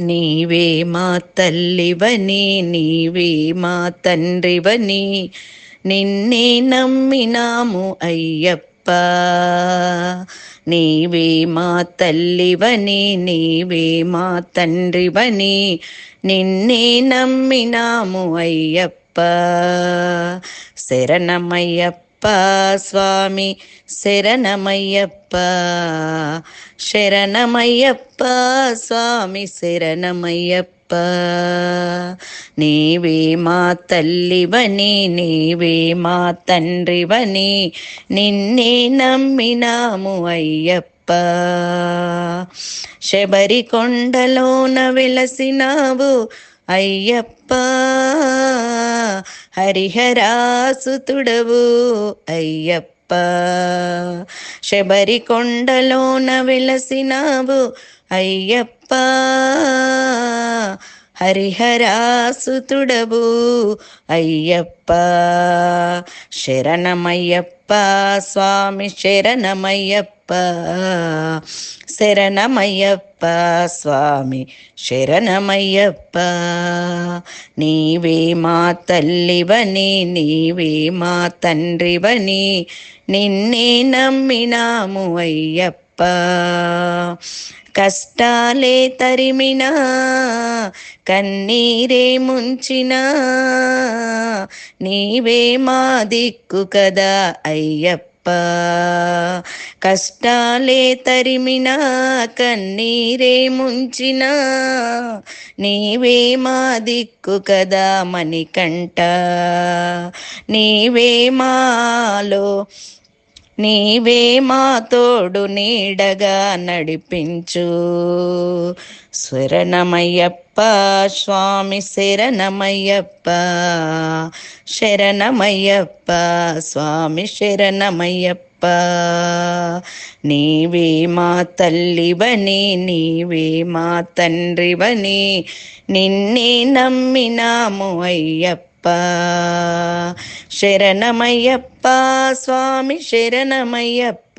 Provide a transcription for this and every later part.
నీవే మా తల్లివని నీవే మా తండ్రివని నిన్నే నమ్మినాము అయ్యప్ప. నీవే మా తల్లివని నీవే మా తండ్రివని నిన్నే నమ్మినాము అయ్యప్ప. శరణమయ్యప్ప స్వామి శరణమయ్యప్ప శరణమయ్యప్ప స్వామి శరణమయ్యప్ప. నీవే మా తల్లివని నీవే మా తండ్రివని నిన్నే నమ్మినాము అయ్యప్ప. శబరి కొండలోన వెలసినావు అయ్యప్ప హరిహరాసుతుడవు అయ్యప్ప. శబరికొండలోన వెలసినావు అయ్యప్ప. హరిహరాసుతుడవు అయ్యప్ప. శరణమయ్యప్ప స్వామి శరణమయ్యప్ప. శరణమయ్యప్ప స్వామి శరణమయ్యప్ప. నీవే మా తల్లివని నీవే మా తండ్రివని నిన్నే నమ్మినాము అయ్యప్ప. కష్టాలే తరిమినా కన్నీరే ముంచినా నీవే మా దిక్కు కదా అయ్యప్ప. కష్టాలే తరిమినా కన్నీరే ముంచినా నీవే మా దిక్కు కదా మణికంట నీవే మాలో నీవే మాతోడు నీడగా నడిపించు. శరణమయ్యప్ప స్వామి శరణమయ్యప్ప శరణమయ్యప్ప స్వామి శరణమయ్యప్ప. నీవే మా తల్లివని నీవే మా తండ్రివని నిన్నే నమ్మినాము అయ్యప్ప. శరణమయ్యప్ప శరణమయ్యప్ప స్వామి శరణమయ్యప్ప.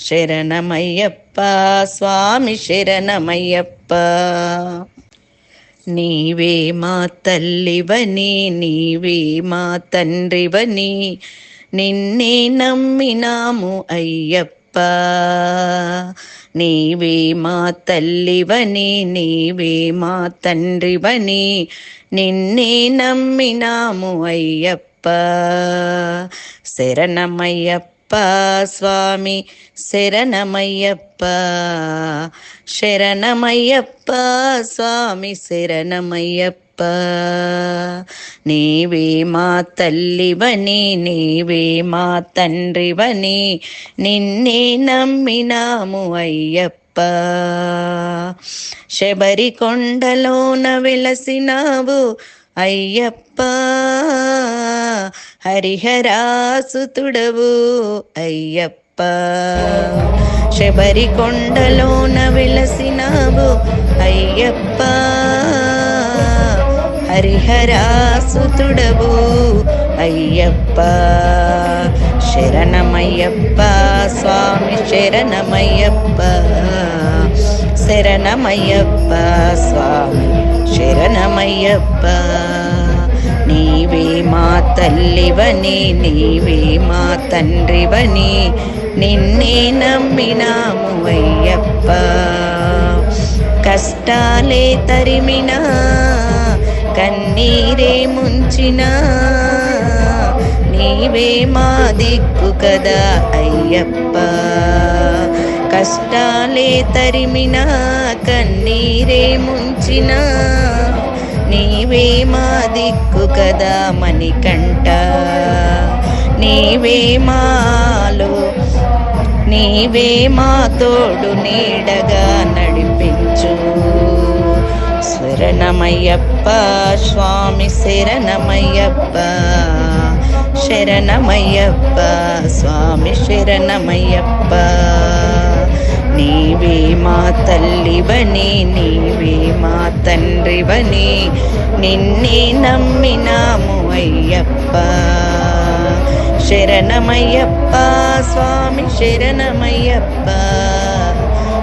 శరణమయ్యప్ప స్వామి శరణమయ్యప్ప. నీవే మా తల్లివని నీవే మా తండ్రివని నిన్నే నమ్మినాము అయ్యప్ప. నీవే మా తల్లివని నీవే మా తండ్రివని నిన్నే నమ్మినాము అయ్యప్ప. శరణమయ్యప్ప స్వామి శరణమయ్యప్ప. శరణమయ్యప్ప స్వామి శరణమయ్యప్ప నీవే మా తల్లివని నీవే మా తండ్రివని నిన్నే నమ్మినాము అయ్యప్ప. శబరికొండలోన వెలసినావు అయ్యప్ప. హరిహరాసుతుడవు అయ్యప్ప. శబరికొండలోన వెలసినావు అయ్యప్ప. హరిహరాసుతుడవు అయ్యప్ప శరణమయ్యప్ప స్వామి శరణమయ్యప్ప. శరణమయ్యప్ప స్వామి శరణమయ్యప్ప. నీవే మా తల్లివని నీవే మా తండ్రివని నిన్నే నమ్మినాము అయ్యప్ప. కష్టాలే తరిమినా కన్నీరే ముంచినా నీవే మా దిక్కు కదా అయ్యప్ప. కష్టాలే తరిమినా కన్నీరే ముంచినా నీవే మా దిక్కు కదా మణికంట నీవే మాలో నీవే మా తోడు నీడగా నడిపించు శరణమయ్యప్ప స్వామి శరణమయ్యప్ప శరణమయ్యప్ప స్వామి శరణమయ్యప్ప నీవే మా తల్లివని నీవే మా తండ్రివని నిన్నే నమ్మినాము అయ్యప్ప శరణమయ్యప్ప స్వామి శరణమయ్యప్ప